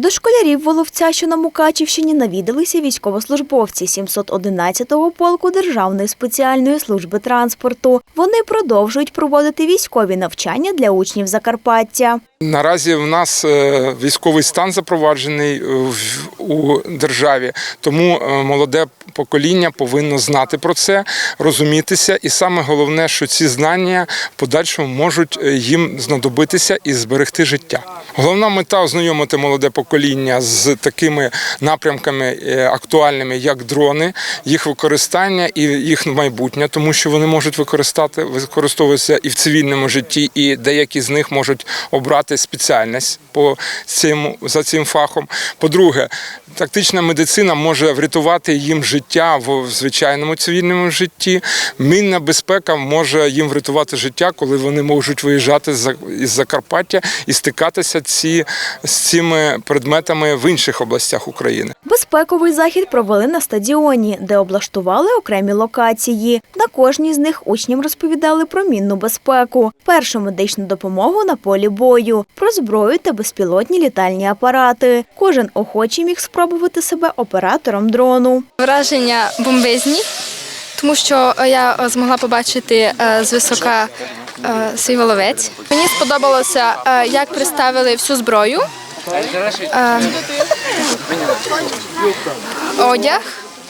До школярів Воловця, що на Мукачівщині, навідалися військовослужбовці 711-го полку Державної спеціальної служби транспорту. Вони продовжують проводити військові навчання для учнів Закарпаття. Наразі в нас е, військовий стан запроваджений е, у державі, тому е, молоде покоління повинно знати про це, розумітися, і саме головне, що ці знання в подальшому можуть е, їм знадобитися і зберегти життя. Головна мета ознайомити молоде покоління з такими напрямками е, актуальними, як дрони, їх використання і їх майбутнє, тому що вони можуть використати використовуватися і в цивільному житті, і деякі з них можуть обрати спеціальність по цьому за цим фахом. По-друге, тактична медицина може врятувати їм життя в звичайному цивільному житті. Мінна безпека може їм врятувати життя, коли вони можуть виїжджати із Закарпаття і стикатися ці з цими предметами в інших областях України. Безпековий захід провели на стадіоні, де облаштували окремі локації. На кожній з них учням розповідали про мінну безпеку, першу медичну допомогу на полі бою, про зброю та безпілотні літальні апарати. Кожен охочий міг спробувати себе оператором дрону. Враження бомбезні, тому що е, я е, змогла побачити е, звисока е, свій воловець. Мені сподобалося, як представили всю зброю, одяг.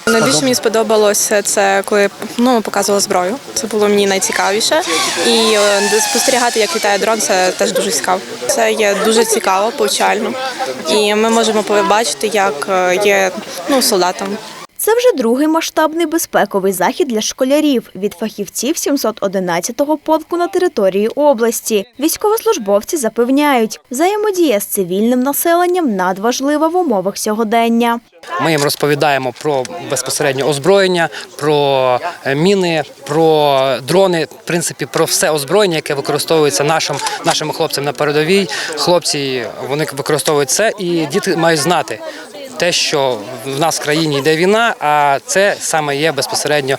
Найбільше мені сподобалося це коли ну, показували зброю. Це було мені найцікавіше. І спостерігати, як літає дрон, це теж дуже цікаво. Це є дуже цікаво, повчально. І ми можемо побачити, як є ну, солдатам. Це вже другий масштабний безпековий захід для школярів від фахівців 711-го полку на території області. Військовослужбовці запевняють, взаємодія з цивільним населенням надважлива в умовах сьогодення. Ми їм розповідаємо про безпосередньо озброєння, про е, міни, про дрони, в принципі, про все озброєння, яке використовується нашим нашими хлопцями на передовій. Хлопці вони використовують це, і діти мають знати. Те, що в нас в країні йде війна, а це саме є безпосередньо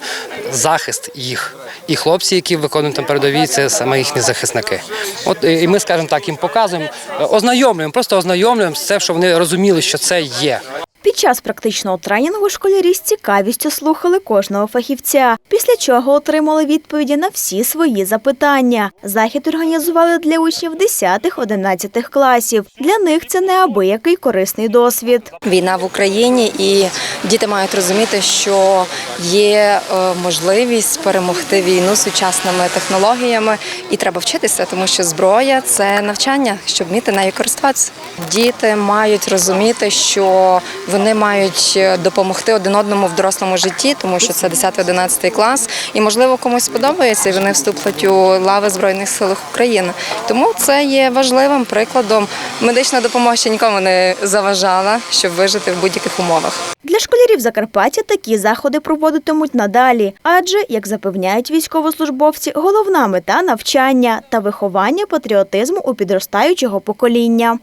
захист їх. І хлопці, які виконують там передові, це саме їхні захисники. От і ми, скажімо так, їм показуємо, е, ознайомлюємо, просто ознайомлюємо з це, щоб вони розуміли, що це є. Під час практичного тренінгу школярі з цікавістю слухали кожного фахівця, після чого отримали відповіді на всі свої запитання. Захід організували для учнів 10-11 класів. Для них це неабиякий корисний досвід. війна в Україні, і діти мають розуміти, що є е, можливість перемогти війну сучасними технологіями, і треба вчитися, тому що зброя це навчання, щоб вміти нею користуватися. Діти мають розуміти, що вони мають е, допомогти один одному в дорослому житті, тому що це 10-11 клас, і можливо комусь сподобається, і вони вступлять у лави збройних сил України. Тому це є важливим прикладом. Медична допомога ще нікому не заважала, щоб вижити в будь-яких умовах. Для школярів Закарпаття такі заходи проводитимуть надалі, адже, як запевняють військовослужбовці, головна мета навчання та виховання патріотизму у підростаючого покоління.